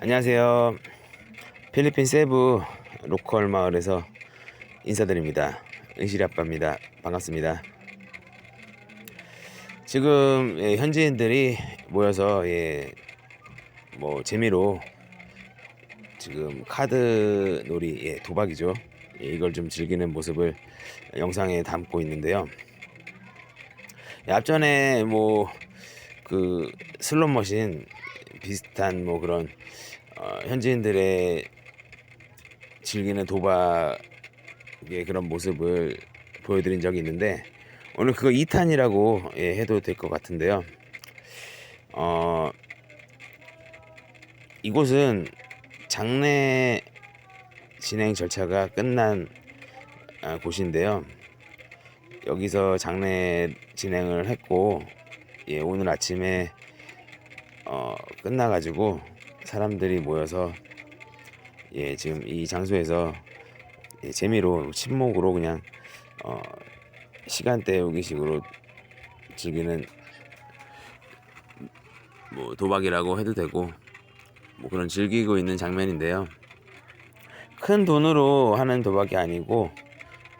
안녕하세요. 필리핀 세부 로컬 마을에서 인사드립니다. 은실이 아빠입니다. 반갑습니다. 지금 예, 현지인들이 모여서 예, 뭐 재미로 지금 카드 놀이 예, 도박이죠. 예, 이걸 좀 즐기는 모습을 영상에 담고 있는데요. 예, 앞전에 뭐 그 슬롯머신 비슷한 뭐 그런 어, 현지인들의 즐기는 도박의 그런 모습을 보여드린 적이 있는데 오늘 그거 2탄이라고 예, 해도 될 것 같은데요. 어, 이곳은 장례 진행 절차가 끝난 아, 곳인데요. 여기서 장례 진행을 했고 예, 오늘 아침에 어, 끝나가지고 사람들이 모여서 예, 지금 이 장소에서 예, 재미로 친목으로 그냥 어, 시간 때우기식으로 즐기는 뭐 도박이라고 해도 되고 뭐 그런 즐기고 있는 장면인데요. 큰 돈으로 하는 도박이 아니고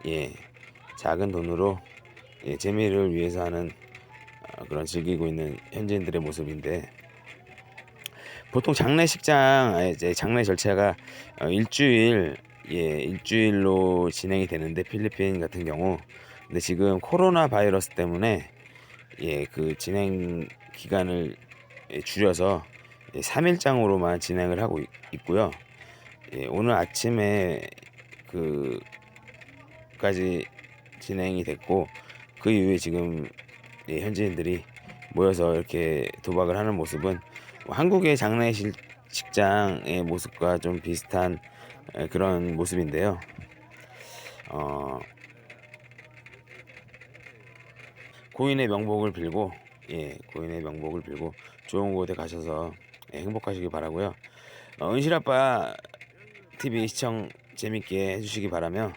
예, 작은 돈으로 예, 재미를 위해서 하는 어, 그런 즐기고 있는 현지인들의 모습인데 보통 장례식장 아, 이제 장례 절차가 어, 일주일 예 일주일로 진행이 되는데 필리핀 같은 경우. 근데 지금 코로나 바이러스 때문에 예 그 진행 기간을 예, 줄여서 예, 3일장으로만 진행을 하고 있, 있고요. 예, 오늘 아침에 그까지 진행이 됐고 그 이후에 지금 예, 현지인들이 모여서 이렇게 도박을 하는 모습은 뭐 한국의 장례식장의 모습과 좀 비슷한 에, 그런 모습인데요. 어, 고인의 명복을 빌고 예, 고인의 명복을 빌고 좋은 곳에 가셔서 예, 행복하시기 바라고요. 어, 은실 아빠 TV 시청 재밌게 해주시기 바라며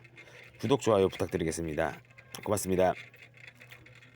구독 좋아요 부탁드리겠습니다. 고맙습니다.